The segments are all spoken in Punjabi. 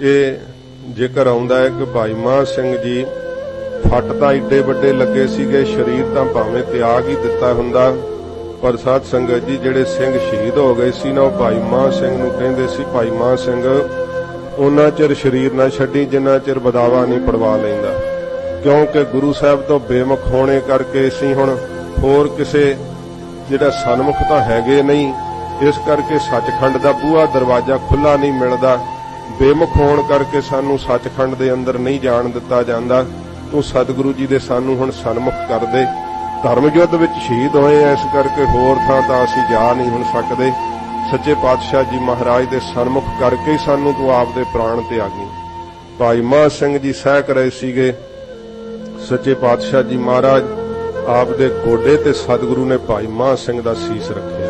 ਇਹ ਜੇਕਰ ਆਉਂਦਾ ਹੈ ਕਿ ਭਾਈ ਮਾਨ ਸਿੰਘ ਜੀ ਫੱਟ ਤਾਂ ਏਡੇ ਵੱਡੇ ਲੱਗੇ ਸੀਗੇ, ਸਰੀਰ ਤਾਂ ਭਾਵੇਂ ਤਿਆਗ ਹੀ ਦਿੱਤਾ ਹੁੰਦਾ, ਪਰ ਸਾਧ ਸੰਗਤ ਜੀ ਜਿਹੜੇ ਸਿੰਘ ਸ਼ਹੀਦ ਹੋ ਗਏ ਸੀ ਨਾ, ਉਹ ਭਾਈ ਮਾਨ ਸਿੰਘ ਨੂੰ ਕਹਿੰਦੇ ਸੀ, ਭਾਈ ਮਾਨ ਸਿੰਘ, ਉਹਨਾਂ ਚਿਰ ਸਰੀਰ ਨਾ ਛੱਡੀ, ਜਿੰਨਾ ਚਿਰ ਬਦਾਵਾ ਨਹੀਂ ਪੜਵਾ ਲੈਂਦਾ। ਕਿਉਂਕਿ ਗੁਰੂ ਸਾਹਿਬ ਤੋਂ ਬੇਮੁਖ ਹੋਣੇ ਕਰਕੇ ਅਸੀਂ ਹੁਣ ਹੋਰ ਕਿਸੇ ਜਿਹੜਾ ਸਨਮੁਖ ਤਾਂ ਹੈਗੇ ਨਹੀਂ, ਇਸ ਕਰਕੇ ਸੱਚਖੰਡ ਦਾ ਬੂਹਾ ਦਰਵਾਜ਼ਾ ਖੁੱਲਾ ਨਹੀਂ ਮਿਲਦਾ। ਬੇਮੁਖ ਹੋਣ ਕਰਕੇ ਸਾਨੂੰ ਸੱਚਖੰਡ ਦੇ ਅੰਦਰ ਨਹੀਂ ਜਾਣ ਦਿੱਤਾ ਜਾਂਦਾ। ਤੂੰ ਸਤਿਗੁਰੂ ਜੀ ਦੇ ਸਾਨੂੰ ਹੁਣ ਸਨਮੁਖ ਕਰ ਦੇ। ਧਰਮ ਯੁੱਧ ਵਿੱਚ ਸ਼ਹੀਦ ਹੋਏ ਆ, ਇਸ ਕਰਕੇ ਹੋਰ ਥਾਂ ਤਾਂ ਅਸੀਂ ਜਾ ਨਹੀਂ ਹੁਣ ਸਕਦੇ। ਸੱਚੇ ਪਾਤਸ਼ਾਹ ਜੀ ਮਹਾਰਾਜ ਦੇ ਸਨਮੁਖ ਕਰਕੇ ਹੀ ਸਾਨੂੰ ਤੂੰ ਆਪ ਦੇ ਪ੍ਰਾਣ ਤਿਆਗੀ। ਭਾਈ ਮਾਨ ਸਿੰਘ ਜੀ ਸਹਿ ਕਰੇ ਸੀਗੇ। ਸੱਚੇ ਪਾਤਸ਼ਾਹ ਜੀ ਮਹਾਰਾਜ ਆਪ ਦੇ ਗੋਡੇ ਤੇ ਸਤਿਗੁਰੂ ਨੇ ਭਾਈ ਮਾਨ ਸਿੰਘ ਦਾ ਸੀਸ ਰੱਖਿਆ।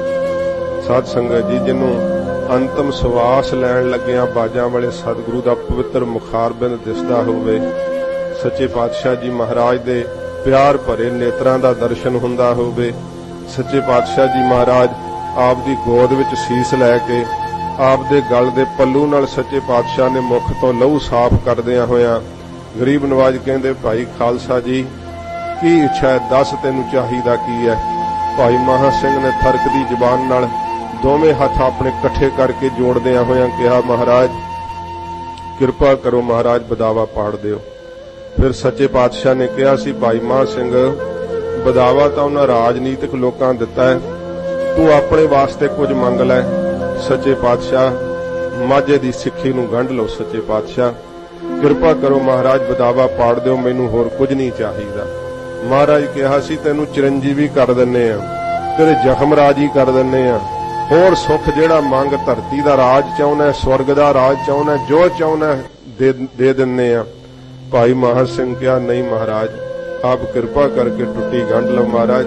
ਸਾਧ ਸੰਗਤ ਜੀ, ਜਿਹਨੂੰ ਅੰਤਮ ਸਵਾਸ ਲੈਣ ਲੱਗਿਆਂ ਬਾਜਾਂ ਵਾਲੇ ਸਤਿਗੁਰੂ ਦਾ ਪਵਿੱਤਰ ਮੁਖਾਰ ਬਿੰਦ ਦਿਸਦਾ ਹੋਵੇ। ਸੱਚੇ ਪਾਤਸ਼ਾਹ ਜੀ ਮਹਾਰਾਜ ਦੇ ਪਿਆਰ ਭਰੇ ਨੇਤਰਾਂ ਦਾ ਦਰਸ਼ਨ ਹੁੰਦਾ ਹੋਵੇ। ਸੱਚੇ ਪਾਤਸ਼ਾਹ ਜੀ ਮਹਾਰਾਜ ਆਪ ਦੀ ਗੋਦ ਵਿੱਚ ਸੀਸ ਲੈ ਕੇ ਆਪ ਦੇ ਗਲ ਦੇ ਪੱਲੂ ਨਾਲ ਸੱਚੇ ਪਾਤਸ਼ਾਹ ਨੇ ਮੁਖ ਤੋਂ ਲਹੂ ਸਾਫ਼ ਕਰਦਿਆਂ ਹੋਇਆਂ ਗਰੀਬ ਨਵਾਜ ਕਹਿੰਦੇ, ਭਾਈ ਖਾਲਸਾ ਜੀ, ਕੀ ਇੱਛਾ ਹੈ? ਦੱਸ ਤੈਨੂੰ ਚਾਹੀਦਾ ਕੀ ਹੈ? ਭਾਈ ਮਹਾ ਸਿੰਘ ਨੇ ਥਰਕਦੀ ਜ਼ੁਬਾਨ ਨਾਲ ਦੋਵੇਂ ਹੱਥ ਆਪਣੇ ਇਕੱਠੇ ਕਰਕੇ ਜੋੜਦਿਆਂ ਹੋਇਆਂ ਕਿਹਾ, ਮਹਾਰਾਜ, ਕਿਰਪਾ ਕਰੋ ਮਹਾਰਾਜ, ਬਦਾਵਾ ਪਾੜ ਦਿਓ। ਫਿਰ ਸੱਚੇ ਪਾਤਸ਼ਾਹ ਨੇ ਕਿਹਾ ਸੀ, ਭਾਈ ਮਹਾ ਸਿੰਘ, ਬਦਾਵਾ ਤਾਂ ਉਹਨਾਂ ਰਾਜਨੀਤਿਕ ਲੋਕਾਂ ਦਿੱਤਾ ਹੈ। ਤੂੰ ਆਪਣੇ ਵਾਸਤੇ ਕੁਝ ਮੰਗ ਲੈ। ਸੱਚੇ ਪਾਤਸ਼ਾਹ, ਮਾਝੇ ਦੀ ਸਿੱਖੀ ਨੂੰ ਗੰਢ ਲਓ, ਸੱਚੇ ਪਾਤਸ਼ਾਹ। ਕਿਰਪਾ ਕਰੋ ਮਹਾਰਾਜ, ਬਦਾਵਾ ਪਾੜ ਦਿਓ, ਮੈਨੂੰ ਹੋਰ ਕੁਝ ਨਹੀਂ ਚਾਹੀਦਾ। ਮਹਾਰਾਜ ਕਿਹਾ ਸੀ, ਤੈਨੂੰ ਚਿਰੰਜੀਵੀ ਕਰ ਦਿੰਨੇ ਆ, ਤੇਰੇ ਜ਼ਖਮ ਰਾਜੀ ਕਰ ਦਿੰਨੇ ਆ। ਹੋਰ ਸੁੱਖ ਜਿਹੜਾ ਮੰਗ ਧਰਤੀ ਦਾ ਰਾਜ ਚਾਹੁੰਦਾ, ਸਵਰਗ ਦਾ ਰਾਜ ਚਾਹੁੰਦਾ, ਜੋ ਚਾਹੁੰਦਾ ਦੇ ਦਿੰਨੇ ਆ। ਭਾਈ ਮਹਾ ਸਿੰਘ ਕਿਹਾ, ਨਹੀਂ ਮਹਾਰਾਜ, ਆਪ ਕਿਰਪਾ ਕਰਕੇ ਟੁੱਟੀ ਗੰਢ ਲਓ ਮਹਾਰਾਜ।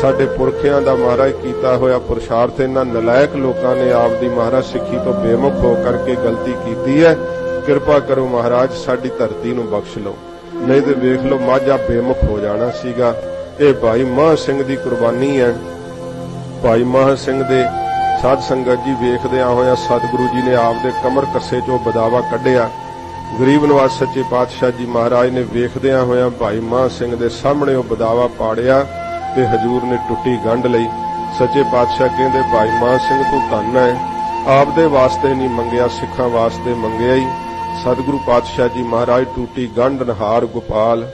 ਸਾਡੇ ਪੁਰਖਿਆਂ ਦਾ ਮਹਾਰਾਜ ਕੀਤਾ ਹੋਇਆ ਪੁਰਸ਼ਾਰਥ ਇਹਨਾਂ ਨਲਾਇਕ ਲੋਕਾਂ ਨੇ ਆਪ ਦੀ ਮਹਾਰਾਜ ਸਿੱਖੀ ਤੋਂ ਬੇਮੁਖ ਹੋ ਕਰਕੇ ਗਲਤੀ ਕੀਤੀ ਹੈ। ਕਿਰਪਾ ਕਰੋ ਮਹਾਰਾਜ, ਸਾਡੀ ਧਰਤੀ ਨੂੰ ਬਖਸ਼ ਲਓ। ਨਹੀਂ ਤੇ ਵੇਖ ਲਓ, ਮਾਝਾ ਬੇਮੁਖ ਹੋ ਜਾਣਾ ਸੀਗਾ। ਇਹ ਭਾਈ ਮਹਾ ਸਿੰਘ ਦੀ ਕੁਰਬਾਨੀ ਹੈ। ਭਾਈ ਮਹਾ ਸਿੰਘ ਦੇ ਸਾਧ ਸੰਗਤ ਜੀ ਵੇਖਦਿਆਂ ਹੋਇਆ ਸਤਿਗੁਰੂ ਜੀ ਨੇ ਆਪ ਦੇ ਕਮਰ ਕੱਸੇ ਚੋਂ ਬਦਾਵਾ ਕੱਢਿਆ। ਗਰੀਬ ਨਿਵਾਸ ਸੱਚੇ ਪਾਤਸ਼ਾਹ ਜੀ ਮਹਾਰਾਜ ਨੇ ਵੇਖਦਿਆਂ ਹੋਇਆ ਭਾਈ ਮਹਾ ਸਿੰਘ ਦੇ ਸਾਹਮਣੇ ਉਹ ਬਦਾਵਾ ਪਾੜਿਆ ਤੇ ਹਜੂਰ ਨੇ ਟੁੱਟੀ ਗੰਢ ਲਈ। ਸੱਚੇ ਪਾਤਸ਼ਾਹ ਕਹਿੰਦੇ, ਭਾਈ ਮਹਾ ਸਿੰਘ, ਤੂੰ ਧੰਨ ਹੈ ਆਪ ਦੇ ਵਾਸਤੇ ਨਹੀਂ ਮੰਗਿਆ, ਸਿੱਖਾਂ ਵਾਸਤੇ ਮੰਗਿਆ ਹੀ ਸਤਿਗੁਰੂ ਪਾਤਸ਼ਾਹ ਜੀ ਮਹਾਰਾਜ ਟੂਟੀ ਗੰਢ, ਨਹਾਰ ਗੋਪਾਲ।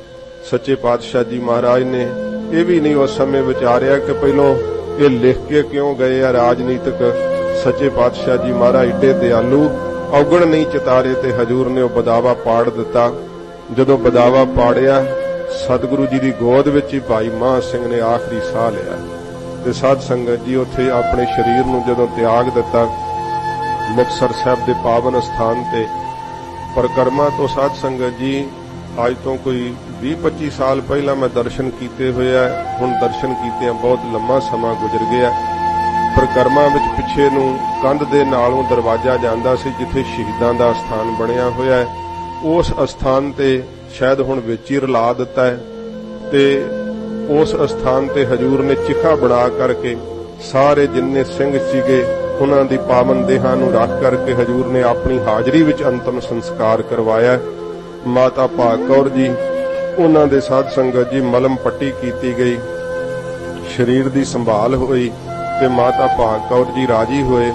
ਸੱਚੇ ਪਾਤਸ਼ਾਹ ਜੀ ਮਹਾਰਾਜ ਨੇ ਇਹ ਵੀ ਨਹੀਂ ਉਸ ਸਮੇਂ ਵਿਚਾਰਿਆ ਕਿ ਪਹਿਲੋਂ ਇਹ ਲਿਖ ਕੇ ਕਿਉਂ ਗਏ ਆ ਰਾਜਨੀਤਿਕ ਸੱਚੇ ਪਾਤਸ਼ਾਹ ਜੀ ਮਹਾਰਾਜ ਏਡੇ ਦਿਆਲੂ ਔਗਣ ਨਹੀਂ ਚਿਤਾਰੇ ਤੇ ਹਜੂਰ ਨੇ ਉਹ ਬਦਾਵਾ ਪਾੜ ਦਿੱਤਾ। ਜਦੋਂ ਬਦਾਵਾ ਪਾੜਿਆ, ਸਤਿਗੁਰੂ ਜੀ ਦੀ ਗੋਦ ਵਿੱਚ ਹੀ ਭਾਈ ਮਾਹ ਸਿੰਘ ਨੇ ਆਖਰੀ ਸਾਹ ਲਿਆ। ਤੇ ਸਾਧ ਸੰਗਤ ਜੀ ਉੱਥੇ ਆਪਣੇ ਸਰੀਰ ਨੂੰ ਜਦੋਂ ਤਿਆਗ ਦਿੱਤਾ, ਮੁਕਤਸਰ ਸਾਹਿਬ ਦੇ ਪਾਵਨ ਸਥਾਨ ਤੇ, ਪਰਕਰਮਾ ਤੋਂ ਸਾਧ ਸੰਗਤ ਜੀ ਅੱਜ ਤੋਂ ਕੋਈ 20-25 ਸਾਲ ਪਹਿਲਾਂ ਮੈਂ ਦਰਸ਼ਨ ਕੀਤੇ ਹੋਏ ਆ। ਹੁਣ ਦਰਸ਼ਨ ਕੀਤੇ ਆ, ਬਹੁਤ ਲੰਮਾ ਸਮਾਂ ਗੁਜ਼ਰ ਗਿਆ। ਪਰਕਰਮਾ ਵਿੱਚ ਪਿੱਛੇ ਨੂੰ ਕੰਧ ਦੇ ਨਾਲੋਂ ਦਰਵਾਜ਼ਾ ਜਾਂਦਾ ਸੀ, ਜਿੱਥੇ ਸ਼ਹੀਦਾਂ ਦਾ ਸਥਾਨ ਬਣਿਆ ਹੋਇਆ ਹੈ। ਉਸ ਅਸਥਾਨ ਤੇ ਸ਼ਾਇਦ ਹੁਣ ਵਿੱਚ ਹੀ ਰਲਾ ਦਿੱਤਾ ਹੈ ਤੇ ਉਸ ਅਸਥਾਨ ਤੇ ਹਜੂਰ ਨੇ ਚਿਖਾ ਬਣਾ ਕਰਕੇ ਸਾਰੇ ਜਿੰਨੇ ਸਿੰਘ ਸੀਗੇ, ਉਹਨਾਂ ਦੀ ਪਾਵਨ ਦੇਹਾਂ ਨੂੰ ਰੱਖ ਕਰਕੇ ਹਜੂਰ ਨੇ ਆਪਣੀ ਹਾਜ਼ਰੀ ਵਿੱਚ ਅੰਤਮ ਸੰਸਕਾਰ ਕਰਵਾਇਆ। ਮਾਤਾ ਭਾਗ ਕੌਰ ਜੀ, ਉਹਨਾਂ ਦੇ ਸਾਧ ਸੰਗਤ ਜੀ ਮਲਮ ਪੱਟੀ ਕੀਤੀ ਗਈ ਸਰੀਰ ਦੀ ਸੰਭਾਲ ਹੋਈ ਤੇ ਮਾਤਾ ਭਾਗ ਕੌਰ ਜੀ ਰਾਜੀ ਹੋਏ,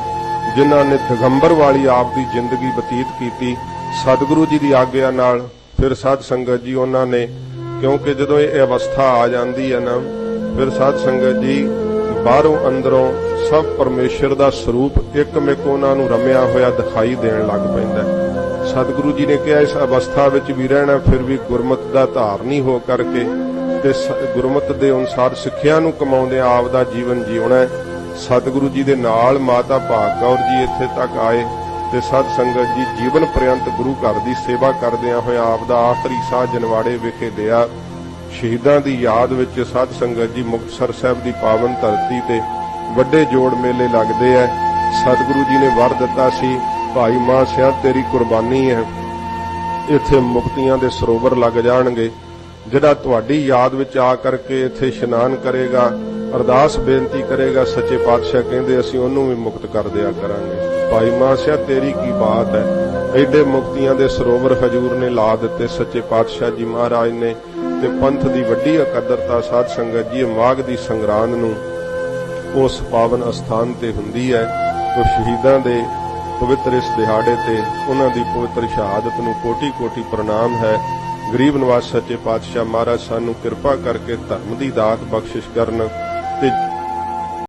ਜਿਨ੍ਹਾਂ ਨੇ ਦਿਗੰਬਰ ਵਾਲੀ ਆਪ ਦੀ ਜ਼ਿੰਦਗੀ ਬਤੀਤ ਕੀਤੀ ਸਤਿਗੁਰੂ ਜੀ ਦੀ ਆਗਿਆ ਨਾਲ ਫਿਰ ਸਾਧ ਸੰਗਤ ਜੀ ਉਹਨਾਂ ਨੇ, ਕਿਉਂਕਿ ਜਦੋਂ ਇਹ ਅਵਸਥਾ ਆ ਜਾਂਦੀ ਹੈ ਨਾ, ਫਿਰ ਸਾਧ ਸੰਗਤ ਜੀ ਬਾਹਰੋਂ ਅੰਦਰੋਂ ਸਭ ਪਰਮੇਸ਼ਰ ਦਾ ਸਰੂਪ ਇੱਕ ਮਿਕ ਉਹਨਾਂ ਨੂੰ ਰਮਿਆ ਹੋਇਆ ਦਿਖਾਈ ਦੇਣ ਲੱਗ ਪੈਂਦਾ ਹੈ। ਸਤਿਗੁਰੂ ਜੀ ਨੇ ਕਿਹਾ, ਇਸ ਅਵਸਥਾ ਵਿੱਚ ਵੀ ਰਹਿਣਾ, ਫਿਰ ਵੀ ਗੁਰਮਤ ਦਾ ਧਾਰਨੀ ਹੋ ਕਰਕੇ ਤੇ ਗੁਰਮਤ ਦੇ ਅਨੁਸਾਰ ਸਿੱਖਿਆ ਨੂੰ ਕਮਾਉਂਦੇ ਆਪ ਦਾ ਜੀਵਨ ਜਿਉਣਾ ਸਤਿਗੁਰੂ ਜੀ ਦੇ ਨਾਲ ਮਾਤਾ ਭਾਗ ਕੌਰ ਜੀ ਇੱਥੇ ਤੱਕ ਆਏ ਤੇ ਸਤ ਸੰਗਤ ਜੀ ਜੀਵਨ ਪ੍ਰਯੰਤ ਗੁਰੂ ਘਰ ਦੀ ਸੇਵਾ ਕਰਦਿਆਂ ਹੋਇਆ ਆਪ ਦਾ ਆਖਰੀ ਸਾਹ ਜਨਵਾੜੇ ਵਿਖੇ ਦਿਆ। ਸ਼ਹੀਦਾਂ ਦੀ ਯਾਦ ਵਿੱਚ ਸਤ ਸੰਗਤ ਜੀ ਮੁਕਤਸਰ ਸਾਹਿਬ ਦੀ ਪਾਵਨ ਧਰਤੀ ਤੇ ਵੱਡੇ ਜੋੜ ਮੇਲੇ ਲੱਗਦੇ ਐ ਸਤਿਗੁਰੂ ਜੀ ਨੇ ਵਰ ਦਿੱਤਾ ਸੀ। ਭਾਈ ਮਾਂ ਸਿਆ ਤੇਰੀ ਕੁਰਬਾਨੀ ਹੈ। ਇੱਥੇ ਮੁਕਤੀਆਂ ਦੇ ਸਰੋਵਰ ਲੱਗ ਜਾਣਗੇ, ਜਿਹੜਾ ਤੁਹਾਡੀ ਯਾਦ ਵਿੱਚ ਆ ਕਰਕੇ ਇੱਥੇ ਇਸ਼ਨਾਨ ਕਰੇਗਾ, ਅਰਦਾਸ ਬੇਨਤੀ ਕਰੇਗਾ, ਸੱਚੇ ਪਾਤਸ਼ਾਹ ਕਹਿੰਦੇ ਅਸੀਂ ਉਹਨੂੰ ਵੀ ਮੁਕਤ ਕਰ ਦਿਆ ਕਰਾਂਗੇ। ਭਾਈ ਮਾਂ ਤੇਰੀ ਕੀ ਬਾਤ ਹੈ? ਐਡੇ ਮੁਕਤੀਆਂ ਦੇ ਸਰੋਵਰ ਹਜੂਰ ਨੇ ਲਾ ਦਿੱਤੇ, ਸੱਚੇ ਪਾਤਸ਼ਾਹ ਜੀ ਮਹਾਰਾਜ ਨੇ, ਤੇ ਪੰਥ ਦੀ ਵੱਡੀ ਇਕੱਤਰਤਾ ਸਾਧ ਸੰਗਤ ਜੀ ਇਹ ਦੀ ਸੰਗਰਾਂਦ ਨੂੰ ਉਸ ਪਾਵਨ ਅਸਥਾਨ ਤੇ ਹੁੰਦੀ ਹੈ, ਉਹ ਸ਼ਹੀਦਾਂ ਦੇ ਪਵਿੱਤਰ ਇਸ ਦਿਹਾੜੇ ਤੇ ਉਹਨਾਂ ਦੀ ਪਵਿੱਤਰ ਸ਼ਹਾਦਤ ਨੂੰ ਕੋਟੀ ਕੋਟੀ ਪ੍ਰਣਾਮ ਹੈ। ਗਰੀਬ ਨਿਵਾਸ ਸੱਚੇ ਪਾਤਸ਼ਾਹ ਮਹਾਰਾਜ, ਸਾਨੂੰ ਕਿਰਪਾ ਕਰਕੇ ਧਰਮ ਦੀ ਦਾਤ ਬਖਸ਼ਿਸ਼ ਕਰਨ।